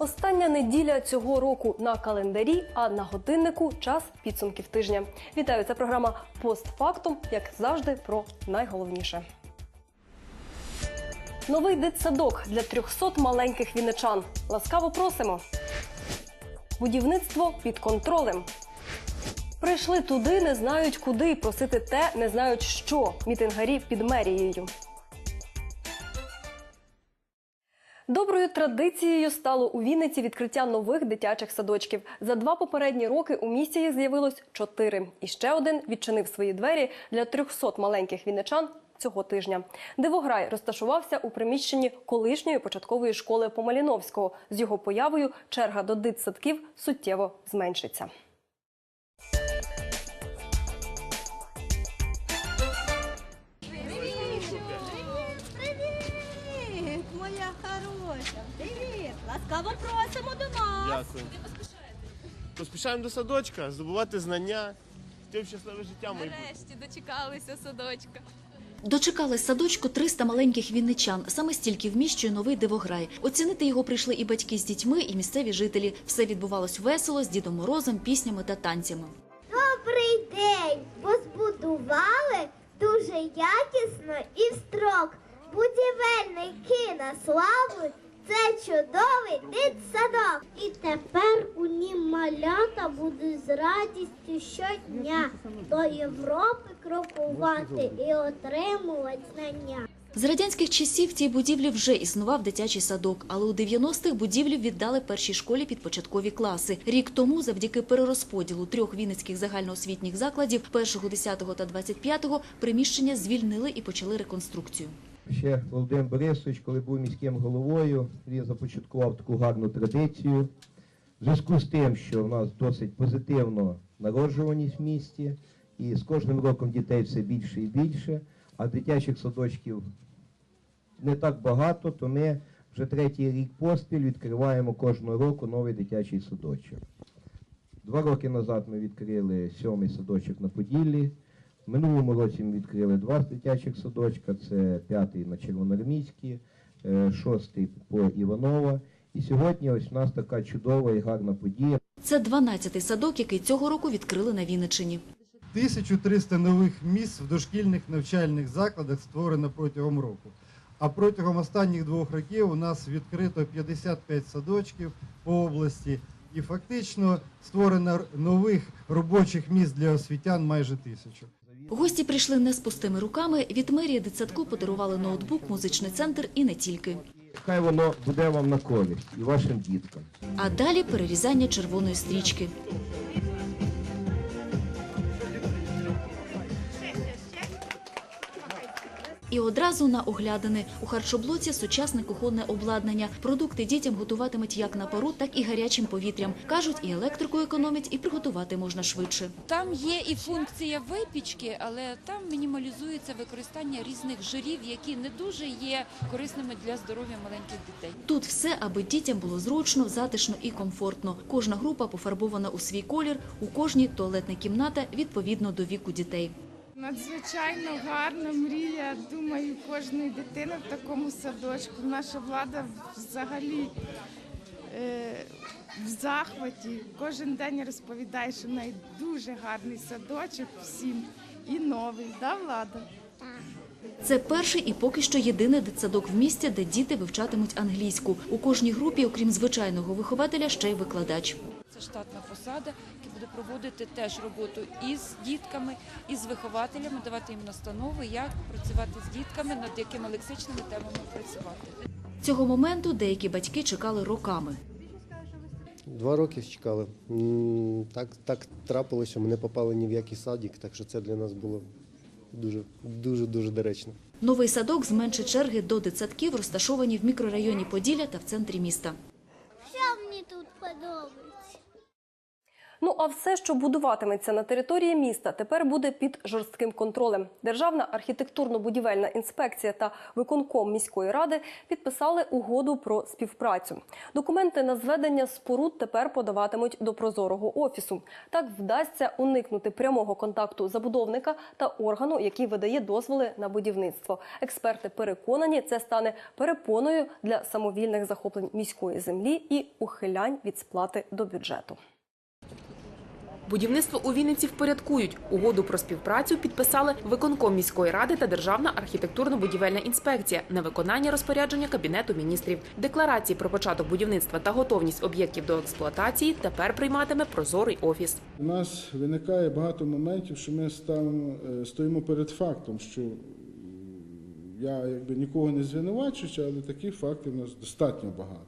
Остання неділя цього року на календарі, а на годиннику час підсумків тижня. Вітаю, це програма Постфактум, як завжди, про найголовніше. Новий дитсадок для 300 маленьких вінничан. Ласкаво просимо. Будівництво під контролем. Прийшли туди, не знають куди. Просити те, не знають що. Мітингарі під мерією. Доброю традицією стало у Вінниці відкриття нових дитячих садочків. За два попередні роки у місті їх з'явилось чотири. І ще один відчинив свої двері для 300 маленьких вінничан цього тижня. Дивограй розташувався у приміщенні колишньої початкової школи Помаліновського. З його появою черга до дитсадків суттєво зменшиться. Ласкаво просимо до нас. Дякую. Поспішаємо до садочка, здобувати знання, йти в щасливе життя майбутнє. Нарешті дочекалися садочка. Дочекали садочку 300 маленьких вінничан. Саме стільки вміщує новий дивограй. Оцінити його прийшли і батьки з дітьми, і місцеві жителі. Все відбувалось весело з Дідом Морозом, піснями та танцями. Добрий день! Бо збудували дуже якісно і в строк. Будівельники на славу чудовий дитсадок. І тепер у нім малята будуть з радістю щодня до Європи крокувати і отримувати знання. З радянських часів в цій будівлі вже існував дитячий садок, але у 90-х будівлю віддали першій школі під початкові класи. Рік тому, завдяки перерозподілу трьох вінницьких загальноосвітніх закладів, 1, 10 та 25, приміщення звільнили і почали реконструкцію. Ще Володимир Борисович, коли був міським головою, він започаткував таку гарну традицію. В зв'язку з тим, що в нас досить позитивно народжуваність в місті, і з кожним роком дітей все більше і більше, а дитячих садочків не так багато, то ми вже третій рік поспіль відкриваємо кожного року новий дитячий садочок. Два роки назад ми відкрили сьомий садочок на Поділлі. В минулому році ми відкрили два дитячих садочка. Це п'ятий на Червоноармійській, е, шостий по Іванова. І сьогодні ось у нас така чудова і гарна подія. Це 12-й садок, який цього року відкрили на Вінниччині. 1300 нових місць в дошкільних навчальних закладах створено протягом року. А протягом останніх двох років у нас відкрито 55 садочків по області, і фактично створено нових робочих місць для освітян майже тисячу. Гості прийшли не з пустими руками. Від мерії дитсадку подарували ноутбук, музичний центр і не тільки. Хай воно буде вам на колі і вашим діткам. А далі перерізання червоної стрічки. І одразу на оглядини. У харчоблоці сучасне кухонне обладнання. Продукти дітям готуватимуть як на пару, так і гарячим повітрям. Кажуть, і електрику економять, і приготувати можна швидше. Там є і функція випічки, але там мінімалізується використання різних жирів, які не дуже є корисними для здоров'я маленьких дітей. Тут все, аби дітям було зручно, затишно і комфортно. Кожна група пофарбована у свій колір, у кожній туалетна кімната відповідно до віку дітей. Надзвичайно гарна мрія, думаю, кожної дитини в такому садочку. Наша влада взагалі е, в захваті. Кожен день розповідає, що в неї дуже гарний садочок всім і новий, да, влада? Це перший і поки що єдиний дитсадок в місті, де діти вивчатимуть англійську. У кожній групі, окрім звичайного вихователя, ще й викладач. Це штатна посада, яка буде проводити теж роботу із дітками, і з вихователями, давати їм настанови, як працювати з дітками, над якими лексичними темами працювати. Цього моменту деякі батьки чекали роками. Два роки чекали. Так, так трапилося, що ми не попали ні в який садик, так що це для нас було дуже, дуже, дуже доречно. Новий садок зменшить черги до дитсадків, розташовані в мікрорайоні Поділля та в центрі міста. Що мені тут подобається? Ну а все, що будуватиметься на території міста, тепер буде під жорстким контролем. Державна архітектурно-будівельна інспекція та виконком міської ради підписали угоду про співпрацю. Документи на зведення споруд тепер подаватимуть до прозорого офісу. Так вдасться уникнути прямого контакту забудовника та органу, який видає дозволи на будівництво. Експерти переконані, це стане перепоною для самовільних захоплень міської землі і ухилянь від сплати до бюджету. Будівництво у Вінниці впорядкують. Угоду про співпрацю підписали виконком міської ради та Державна архітектурно-будівельна інспекція на виконання розпорядження Кабінету міністрів. Декларації про початок будівництва та готовність об'єктів до експлуатації тепер прийматиме прозорий офіс. У нас виникає багато моментів, що ми е, стоїмо перед фактом, що я якби нікого не звинувачую, але таких фактів у нас достатньо багато.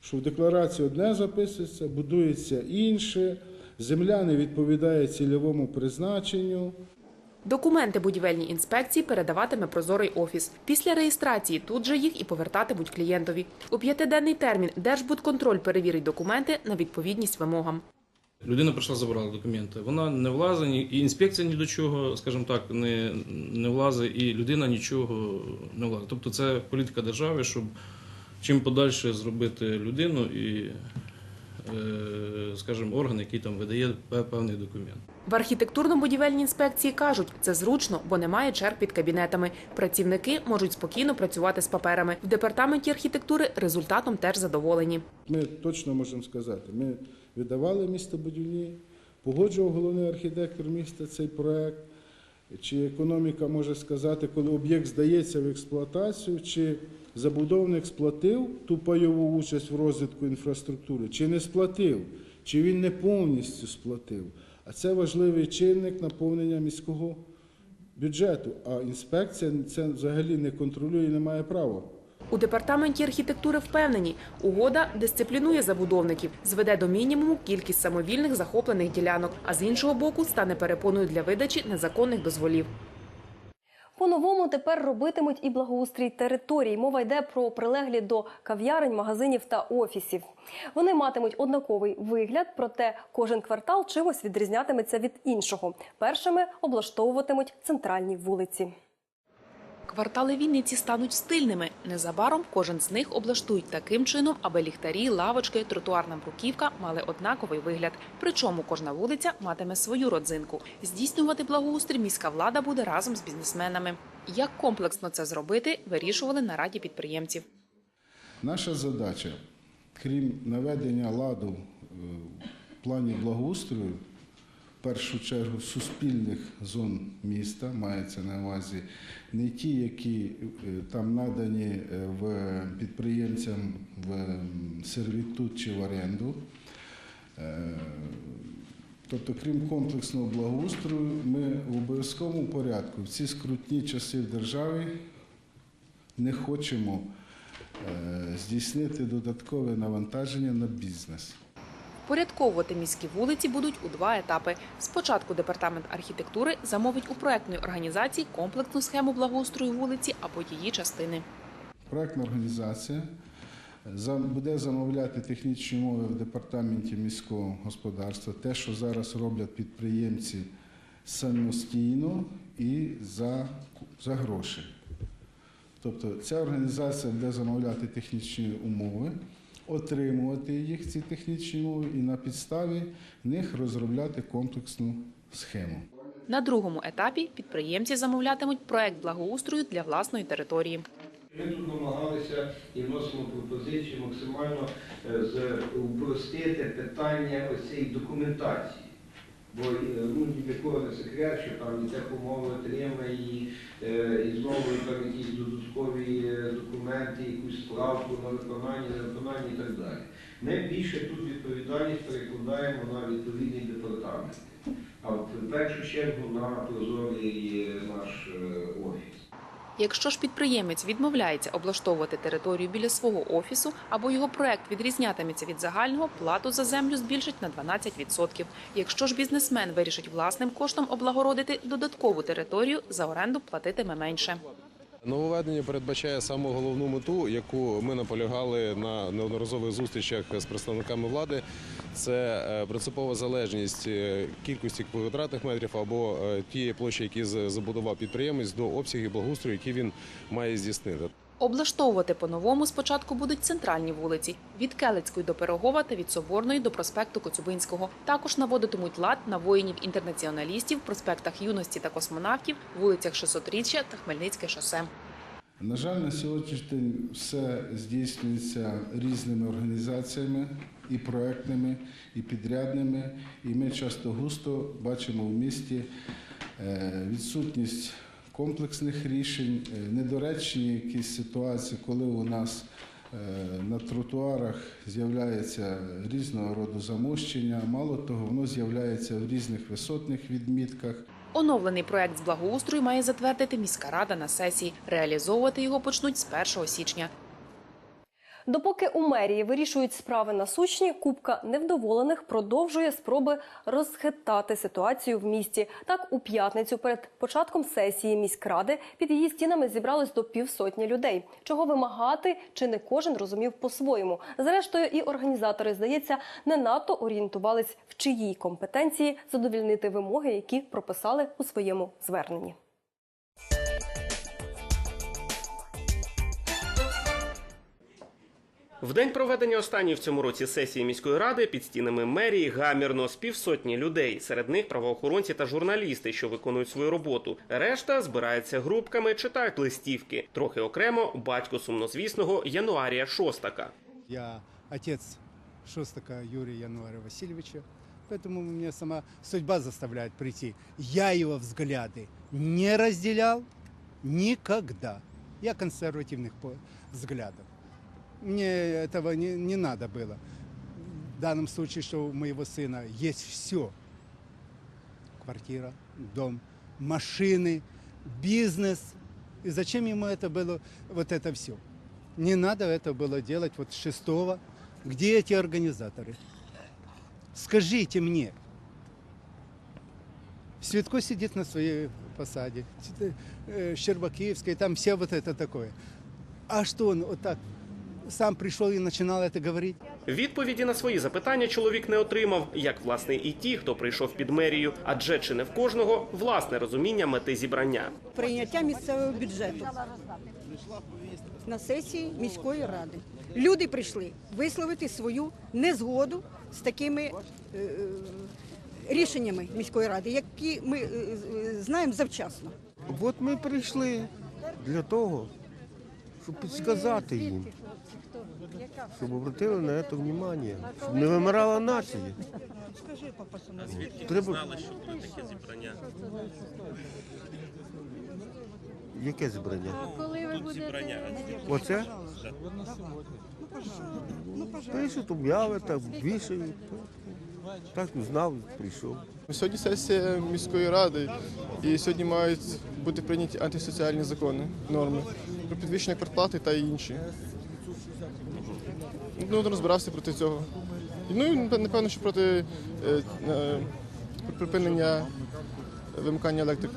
Що в декларації одне записується, будується інше, земля не відповідає цільовому призначенню. Документи будівельній інспекції передаватиме прозорий офіс. Після реєстрації тут же їх і повертатимуть клієнтові. У п'ятиденний термін Держбудконтроль перевірить документи на відповідність вимогам. Людина прийшла, забрала документи. Вона не влазить, ні- і інспекція ні до чого, скажімо так, не, не влазить, і людина нічого не влазить. Тобто це політика держави, щоб чим подальше зробити людину і, скажімо, орган, який там видає певний документ. В архітектурно-будівельній інспекції кажуть, це зручно, бо немає черг під кабінетами. Працівники можуть спокійно працювати з паперами. В департаменті архітектури результатом теж задоволені. Ми точно можемо сказати, ми віддавали містобудівні, погоджував головний архітектор міста цей проект. Чи економіка може сказати, коли об'єкт здається в експлуатацію, чи забудовник сплатив ту пайову участь в розвитку інфраструктури, чи не сплатив, чи він не повністю сплатив. А це важливий чинник наповнення міського бюджету. А інспекція це взагалі не контролює і не має права. У департаменті архітектури впевнені, угода дисциплінує забудовників, зведе до мінімуму кількість самовільних захоплених ділянок, а з іншого боку стане перепоною для видачі незаконних дозволів. По-новому тепер робитимуть і благоустрій територій. Мова йде про прилеглі до кав'ярень, магазинів та офісів. Вони матимуть однаковий вигляд, проте кожен квартал чимось відрізнятиметься від іншого. Першими облаштовуватимуть центральні вулиці. Квартали Вінниці стануть стильними. Незабаром кожен з них облаштують таким чином, аби ліхтарі, лавочки, тротуарна бруківка мали однаковий вигляд. Причому кожна вулиця матиме свою родзинку. Здійснювати благоустрій міська влада буде разом з бізнесменами. Як комплексно це зробити, вирішували на раді підприємців. Наша задача, крім наведення ладу е, в плані благоустрою, першу чергу суспільних зон міста, мається на увазі не ті, які е, там надані е, підприємцям в м, сервітут чи в оренду. Е, Тобто, крім комплексного благоустрою, ми в обов'язковому порядку в ці скрутні часи в державі не хочемо здійснити додаткове навантаження на бізнес. Порядковувати міські вулиці будуть у два етапи. Спочатку департамент архітектури замовить у проектної організації комплексну схему благоустрою вулиці або її частини. Проектна організація буде замовляти технічні умови в департаменті міського господарства, те, що зараз роблять підприємці самостійно і за гроші. Тобто ця організація буде замовляти технічні умови, отримувати їх, ці технічні умови, і на підставі них розробляти комплексну схему. На другому етапі підприємці замовлятимуть проект благоустрою для власної території. Ми тут намагалися і вносимо пропозицію максимально е, з- упростити питання цієї документації. Бо е, ну, ні для не секрет, що там і техумови отримає, і, і знову там якісь додаткові е, документи, якусь справку на виконання, на виконання і так далі. Ми більше тут відповідальність перекладаємо на відповідний департамент, а в першу чергу на прозорий е, наш офіс. Якщо ж підприємець відмовляється облаштовувати територію біля свого офісу або його проект відрізнятиметься від загального, плату за землю збільшить на 12%. Якщо ж бізнесмен вирішить власним коштом облагородити додаткову територію, за оренду платитиме менше. Нововведення передбачає саму головну мету, яку ми наполягали на неодноразових зустрічах з представниками влади. Це е, принципова залежність е, кількості квадратних метрів або е, тієї площі, які забудував підприємець, до обсягів благоустрою, які він має здійснити. Облаштовувати по-новому спочатку будуть центральні вулиці від Келицької до Пирогова та від Соборної до проспекту Коцюбинського. Також наводитимуть лад на воїнів-інтернаціоналістів, проспектах юності та космонавтів, вулицях 600-річчя та Хмельницьке шосе. На жаль, на сьогоднішній день все здійснюється різними організаціями і проектними, і підрядними. І ми часто густо бачимо в місті е, відсутність комплексних рішень, е, недоречні якісь ситуації, коли у нас е, на тротуарах з'являється різного роду замощення. Мало того, воно з'являється в різних висотних відмітках. Оновлений проект з благоустрою має затвердити міська рада на сесії. Реалізовувати його почнуть з 1 січня. Допоки у мерії вирішують справи насущні, купка невдоволених продовжує спроби розхитати ситуацію в місті. Так, у п'ятницю перед початком сесії міськради під її стінами зібралось до півсотні людей. Чого вимагати, чи не кожен розумів по-своєму. Зрештою, і організатори, здається, не надто орієнтувались в чиїй компетенції задовільнити вимоги, які прописали у своєму зверненні. В день проведення останньої в цьому році сесії міської ради під стінами мерії гамірно з півсотні людей. Серед них правоохоронці та журналісти, що виконують свою роботу. Решта збираються групками, читають листівки. Трохи окремо батько сумнозвісного Януарія Шостака. Я отец Шостака Юрия Януаря Васильевича, поэтому меня сама судьба заставляет прийти. Я его взгляды не разделял никогда. Я консервативных по- взглядов. Мне этого не, не надо было. В данном случае, что у моего сына есть все. Квартира, дом, машины, бизнес. И зачем ему это было, вот это все? Не надо это было делать вот шестого. Где эти организаторы? Скажите мне. Светко сидит на своей посаде, э, Щербакиевской, там все вот это такое. А что он вот так сам пришел и начинал это говорить? Відповіді на свої запитання чоловік не отримав, як власне і ті, хто прийшов під мерію, адже чи не в кожного власне розуміння мети зібрання. прийняття місцевого бюджету на сесії міської ради. Люди прийшли висловити свою незгоду з такими е, е, рішеннями міської ради, які ми е, знаємо завчасно. От ми прийшли для того, щоб підсказати їм, щоб обратили на це увагу, щоб не вимирала нація. Треба- що буде таке зібрання? Яке збрання? Коли ви будете зібрання? Оце? Пишуть, об'яви, так вішають. Так знав, прийшов. Сьогодні сесія міської ради, і сьогодні мають бути прийняті антисоціальні закони, норми про підвищення квартплати та інші. Ну, розбирався проти цього. Ну і напевно, що проти е, е, припинення вимикання електрики.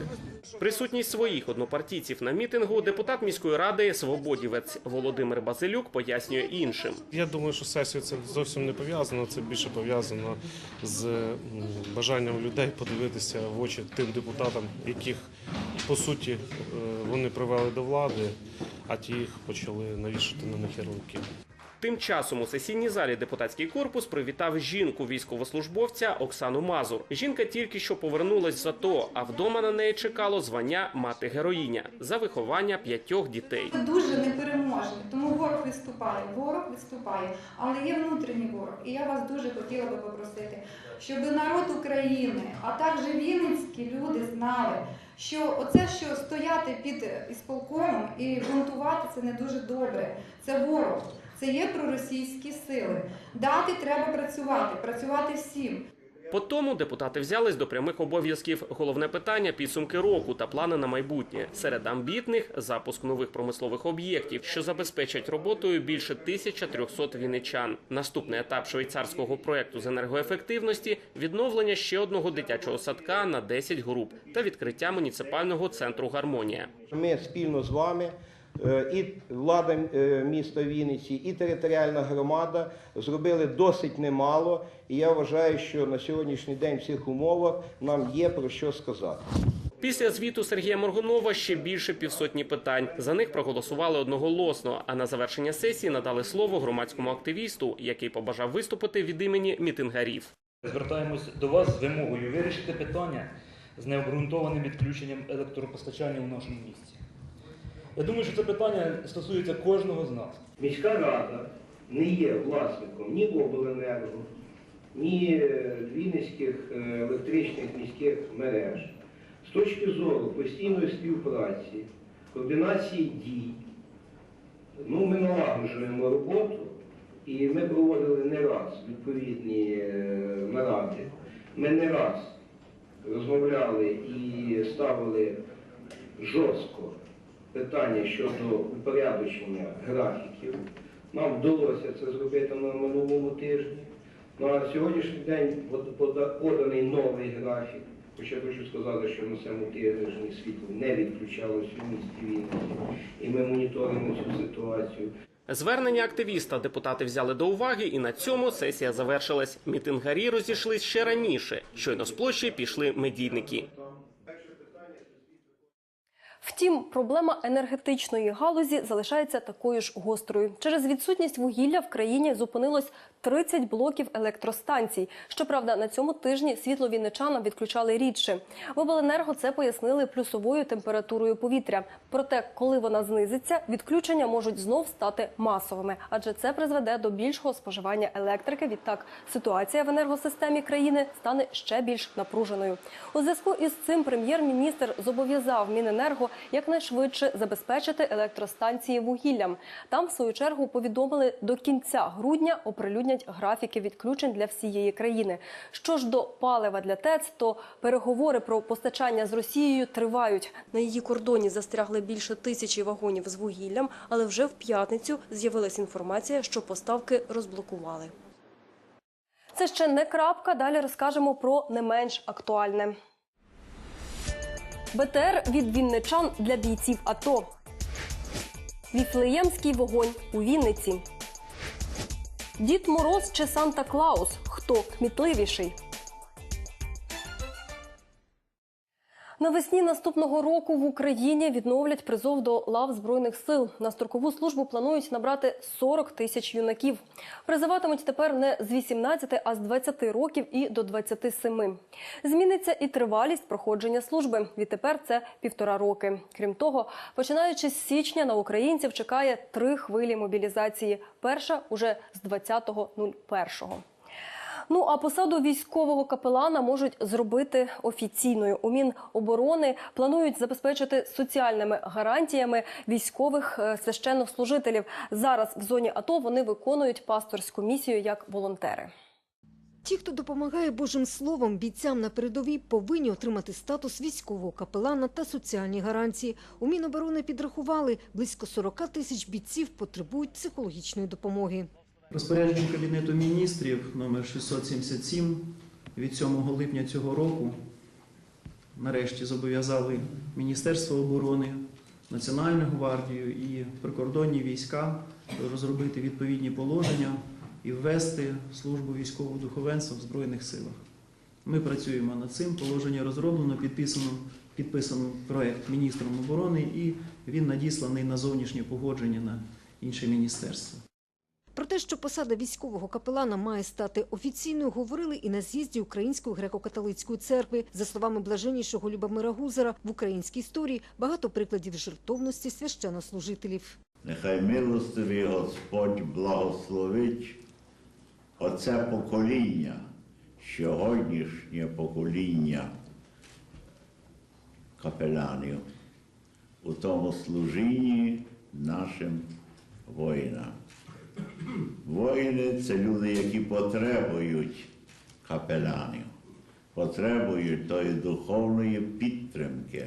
Присутність своїх однопартійців на мітингу депутат міської ради свободівець Володимир Базилюк пояснює іншим. Я думаю, що сесію це зовсім не пов'язано. Це більше пов'язано з бажанням людей подивитися в очі тим депутатам, яких по суті е, вони привели до влади, а ті їх почали навішати на них ярлики. Тим часом у сесійній залі депутатський корпус привітав жінку військовослужбовця Оксану Мазур. Жінка тільки що повернулась з АТО, а вдома на неї чекало звання мати героїня за виховання п'ятьох дітей. Це дуже непереможний, тому ворог виступає, ворог виступає, але є внутрішній ворог. І я вас дуже хотіла би попросити, щоб народ України, а також вінницькі люди знали, що оце, що стояти під ісполкомом і бунтувати, це не дуже добре. Це ворог, це є проросійські сили. Дати треба працювати, працювати всім. По тому депутати взялись до прямих обов'язків. Головне питання підсумки року та плани на майбутнє. Серед амбітних запуск нових промислових об'єктів, що забезпечать роботою більше 1300 вінничан. Наступний етап швейцарського проекту з енергоефективності відновлення ще одного дитячого садка на 10 груп та відкриття муніципального центру гармонія. Ми спільно з вами і влада е, міста Вінниці, і територіальна громада зробили досить немало. І я вважаю, що на сьогоднішній день в цих умовах нам є про що сказати. Після звіту Сергія Моргунова ще більше півсотні питань. За них проголосували одноголосно. А на завершення сесії надали слово громадському активісту, який побажав виступити від імені мітингарів. Звертаємось до вас з вимогою вирішити питання з необґрунтованим відключенням електропостачання у нашому місті. Я думаю, що це питання стосується кожного з нас. Міська рада не є власником ні обленерго, ні е, Вінницьких е, електричних міських мереж. З точки зору постійної співпраці, координації дій, ну, ми налагоджуємо роботу, і ми проводили не раз відповідні е, наради. Ми не раз розмовляли і ставили жорстко питання щодо упорядочення графіків. Нам вдалося це зробити на минулому тижні. Ну, а сьогоднішній день поданий новий графік. Хоча хочу сказати, що на цьому тижні світло не відключалося у місті Вінниці, і ми моніторимо цю ситуацію. Звернення активіста депутати взяли до уваги, і на цьому сесія завершилась. Мітингарі розійшлись ще раніше. Щойно з площі пішли медійники. Втім, проблема енергетичної галузі залишається такою ж гострою. Через відсутність вугілля в країні зупинилось 30 блоків електростанцій. Щоправда, на цьому тижні світло вінничанам відключали рідше. В обленерго це пояснили плюсовою температурою повітря. Проте, коли вона знизиться, відключення можуть знов стати масовими, адже це призведе до більшого споживання електрики. Відтак ситуація в енергосистемі країни стане ще більш напруженою. У зв'язку із цим прем'єр-міністр зобов'язав Міненерго якнайшвидше забезпечити електростанції вугіллям. Там, в свою чергу, повідомили до кінця грудня оприлюднять графіки відключень для всієї країни. Що ж до палива для ТЕЦ, то переговори про постачання з Росією тривають. На її кордоні застрягли більше тисячі вагонів з вугіллям, але вже в п'ятницю з'явилася інформація, що поставки розблокували. Це ще не крапка. Далі розкажемо про не менш актуальне. БТР від вінничан для бійців АТО. Віфлеємський вогонь у Вінниці. Дід Мороз чи Санта Клаус? Хто кмітливіший? Навесні наступного року в Україні відновлять призов до лав збройних сил. На строкову службу планують набрати 40 тисяч юнаків. Призиватимуть тепер не з 18, а з 20 років і до 27. Зміниться і тривалість проходження служби. Відтепер це півтора роки. Крім того, починаючи з січня на українців чекає три хвилі мобілізації. Перша уже з 20.01. Ну а посаду військового капелана можуть зробити офіційною. У Міноборони планують забезпечити соціальними гарантіями військових е, священнослужителів. Зараз в зоні АТО вони виконують пасторську місію як волонтери. Ті, хто допомагає Божим словом бійцям на передовій, повинні отримати статус військового капелана та соціальні гарантії. У Міноборони підрахували, близько 40 тисяч бійців потребують психологічної допомоги. Розпорядження Кабінету міністрів номер 677 від 7 липня цього року нарешті зобов'язали Міністерство оборони, Національну гвардію і прикордонні війська розробити відповідні положення і ввести службу військового духовенства в Збройних силах. Ми працюємо над цим. Положення розроблено, підписано, підписано проект міністром оборони і він надісланий на зовнішнє погодження на інше міністерство. Про те, що посада військового капелана має стати офіційною, говорили і на з'їзді Української греко-католицької церкви. За словами блаженнішого Любомира Гузера, в українській історії багато прикладів жертовності священнослужителів. Нехай милостивий Господь благословить оце покоління, сьогоднішнє покоління капеланів у тому служінні нашим воїнам. Воїни це люди, які потребують капеланів, потребують тої духовної підтримки.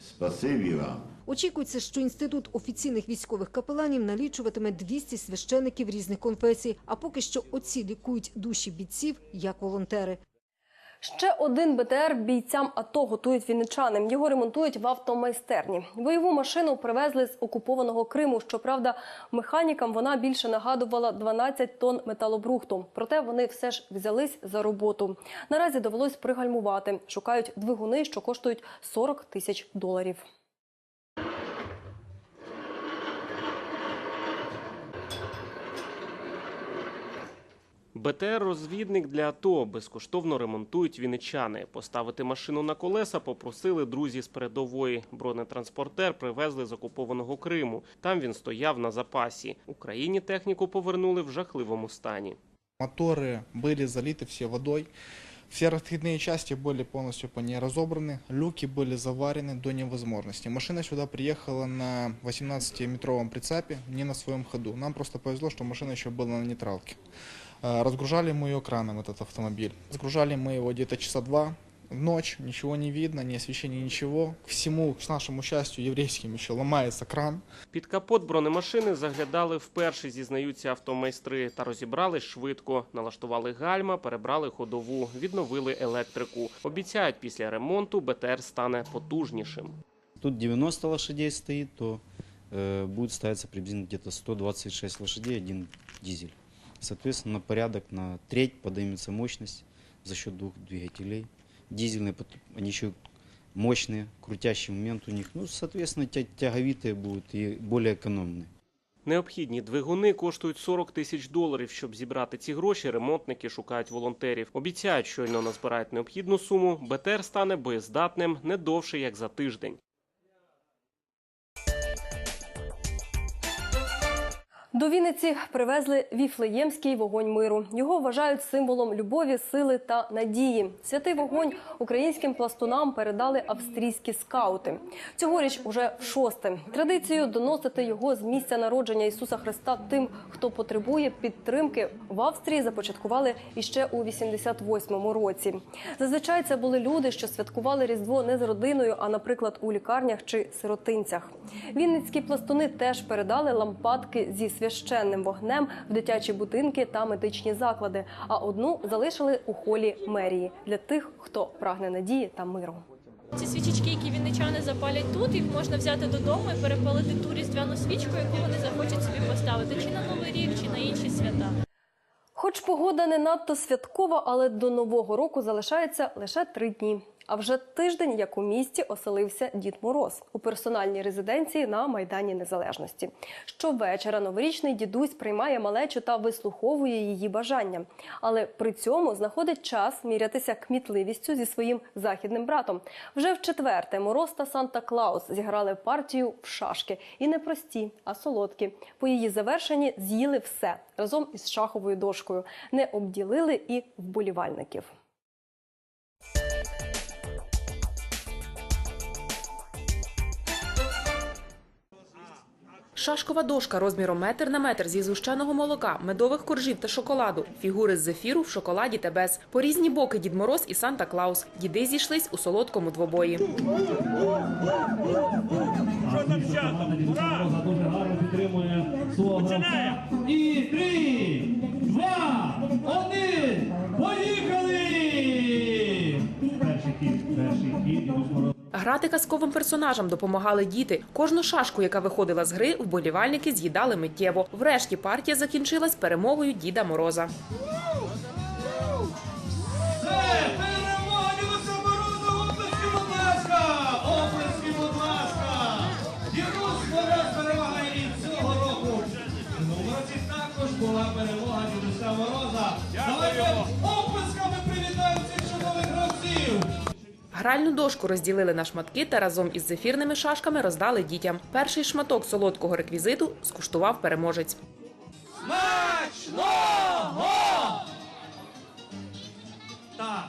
Спасибі вам. Очікується, що інститут офіційних військових капеланів налічуватиме 200 священиків різних конфесій. А поки що оці лікують душі бійців як волонтери. Ще один БТР бійцям АТО готують вінничани. Його ремонтують в автомайстерні. Бойову машину привезли з окупованого Криму. Щоправда, механікам вона більше нагадувала 12 тонн металобрухту. Проте вони все ж взялись за роботу. Наразі довелось пригальмувати. Шукають двигуни, що коштують 40 тисяч доларів. БТР-розвідник для АТО безкоштовно ремонтують вінничани. Поставити машину на колеса попросили друзі з передової. Бронетранспортер привезли з окупованого Криму. Там він стояв на запасі. Україні техніку повернули в жахливому стані. Моторы были залиты все водой. Все расходные части были полностью по ней разобраны, люки были заварены до невозможности. Машина сюда приехала на 18-метровом прицепе, не на своем ходу. Нам просто повезло, что машина еще была на нейтралке. А, Разгружали мы ее краном, этот автомобиль. Разгружали мы его где-то часа два в ночь, ничего не видно, ни освещения, ничего. К всему, к нашему счастью, еврейским еще ломается кран. Під капот бронемашини заглядали вперше, зізнаються автомайстри, та розібрали швидко. Налаштували гальма, перебрали ходову, відновили електрику. Обіцяють, після ремонту БТР стане потужнішим. Тут 90 лошадей стоит, то э, будет ставиться приблизительно где-то 126 лошадей, один дизель. Соответственно, на порядок на треть поднимется мощность за счет двух двигателей. Дизельные, пот- они еще мощные, крутящий момент у них. Ну, соответственно, тя- тяговитые будут и более экономные. Необхідні двигуни коштують 40 тисяч доларів. Щоб зібрати ці гроші, ремонтники шукають волонтерів. Обіцяють, щойно назбирають необхідну суму, БТР стане боєздатним не довше, як за тиждень. До Вінниці привезли віфлеємський вогонь миру. Його вважають символом любові, сили та надії. Святий вогонь українським пластунам передали австрійські скаути. Цьогоріч уже в шосте. Традицію доносити його з місця народження Ісуса Христа тим, хто потребує підтримки, в Австрії започаткували іще у 88-му році. Зазвичай це були люди, що святкували Різдво не з родиною, а, наприклад, у лікарнях чи сиротинцях. Вінницькі пластуни теж передали лампадки зі священним вогнем в дитячі будинки та медичні заклади. А одну залишили у холі мерії для тих, хто прагне надії та миру. Ці свічечки, які вінничани запалять тут, їх можна взяти додому і перепалити ту різдвяну свічку, яку вони захочуть собі поставити, чи на новий рік, чи на інші свята. Хоч погода не надто святкова, але до нового року залишається лише три дні. А вже тиждень, як у місті оселився Дід Мороз у персональній резиденції на Майдані Незалежності. Щовечора новорічний дідусь приймає малечу та вислуховує її бажання. Але при цьому знаходить час мірятися кмітливістю зі своїм західним братом. Вже в четверте Мороз та Санта Клаус зіграли партію в шашки і не прості, а солодкі. По її завершенні з'їли все разом із шаховою дошкою, не обділили і вболівальників. Шашкова дошка розміром метр на метр зі згущеного молока, медових коржів та шоколаду, фігури з зефіру в шоколаді та без. По різні боки Дід Мороз і Санта Клаус. Діди зійшлись у солодкому двобої. дуже гарно підтримує свого гравця. І три, два, один, поїхали! Перший хід, перший хід. Грати казковим персонажам допомагали діти. Кожну шашку, яка виходила з гри, вболівальники з'їдали миттєво. Врешті партія закінчилась перемогою Діда Мороза. Гральну дошку розділили на шматки та разом із зефірними шашками роздали дітям. Перший шматок солодкого реквізиту скуштував переможець. Смачного! Так.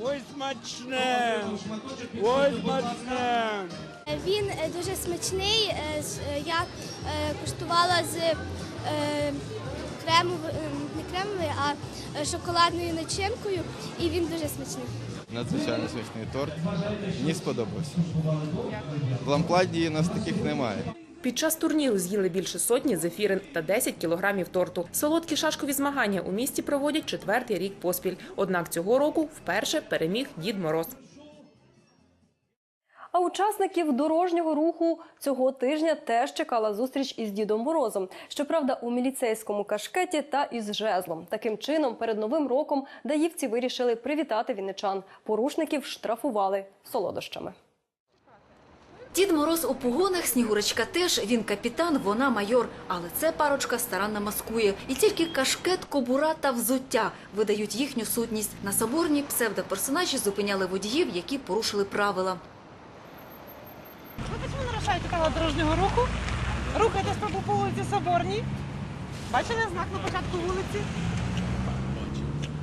Ой, смачне! Ой, смачне! Він е, дуже смачний. е, е, Я куштувала з кремовою, не кремовою, а шоколадною начинкою, і він дуже смачний. Надзвичайно смачний торт. Мені сподобався. В лампладі у нас таких немає. Під час турніру з'їли більше сотні зефірин та 10 кілограмів торту. Солодкі шашкові змагання у місті проводять четвертий рік поспіль. Однак цього року вперше переміг Дід Мороз. А учасників дорожнього руху цього тижня теж чекала зустріч із Дідом Морозом. Щоправда, у міліцейському кашкеті та із жезлом. Таким чином, перед новим роком даївці вирішили привітати вінничан. Порушників штрафували солодощами. Дід Мороз у погонах, Снігурочка теж. Він капітан, вона майор. Але це парочка старанно маскує. І тільки кашкет, кобура та взуття видають їхню сутність. На соборні псевдоперсонажі зупиняли водіїв, які порушили правила. Нарушаєте правила дорожнього руху? Рухайтесь по вулиці Соборній. Бачили знак на початку вулиці?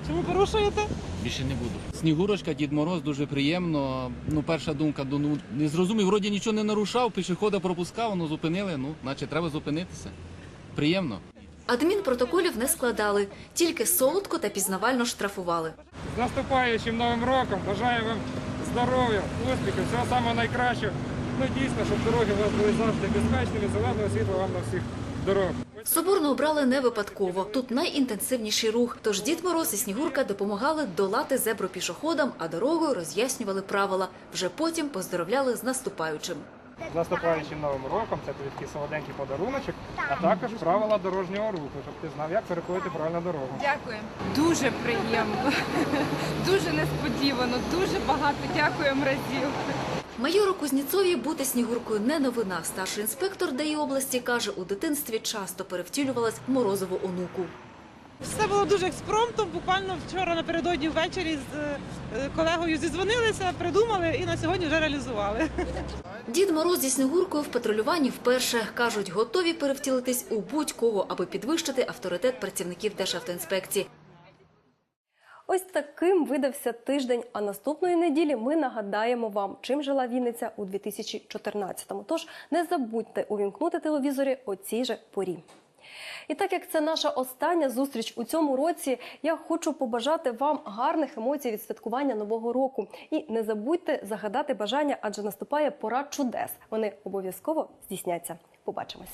Чому порушуєте? Більше не буду. Снігурочка, Дід Мороз, дуже приємно. Ну, перша думка, ну, ну не зрозумів, вроді нічого не нарушав, пішохода пропускав, ну зупинили, ну, значить треба зупинитися. Приємно. Адмінпротоколів не складали, тільки солодко та пізнавально штрафували. З наступаючим новим роком бажаю вам здоров'я, успіхів, всього самого найкращого. Ну дійсно, щоб дороги у вас були завжди безпечними, зеленого світла вам на всіх дорог. Соборну обрали не випадково. Тут найінтенсивніший рух. Тож Дід Мороз і Снігурка допомагали долати зебру пішоходам, а дорогою роз'яснювали правила. Вже потім поздоровляли з наступаючим. З наступаючим новим роком це тобі такий солоденький подаруночок, а також правила дорожнього руху, щоб ти знав, як переходити правильно дорогу. Дякую. Дуже приємно, дуже несподівано, дуже багато дякуємо разів. Майору Кузніцові бути Снігуркою не новина. Старший інспектор ДАІ області каже, у дитинстві часто перевтілювалась в Морозову онуку. Все було дуже експромтом. Буквально вчора напередодні ввечері з е, колегою зізвонилися, придумали і на сьогодні вже реалізували. Дід Мороз зі Снігуркою в патрулюванні вперше. Кажуть, готові перевтілитись у будь-кого, аби підвищити авторитет працівників Державтоінспекції. Ось таким видався тиждень. А наступної неділі ми нагадаємо вам, чим жила Вінниця у 2014-му. Тож не забудьте увімкнути телевізорі о цій же порі. І так як це наша остання зустріч у цьому році, я хочу побажати вам гарних емоцій від святкування нового року. І не забудьте загадати бажання, адже наступає пора чудес. Вони обов'язково здійсняться. Побачимось.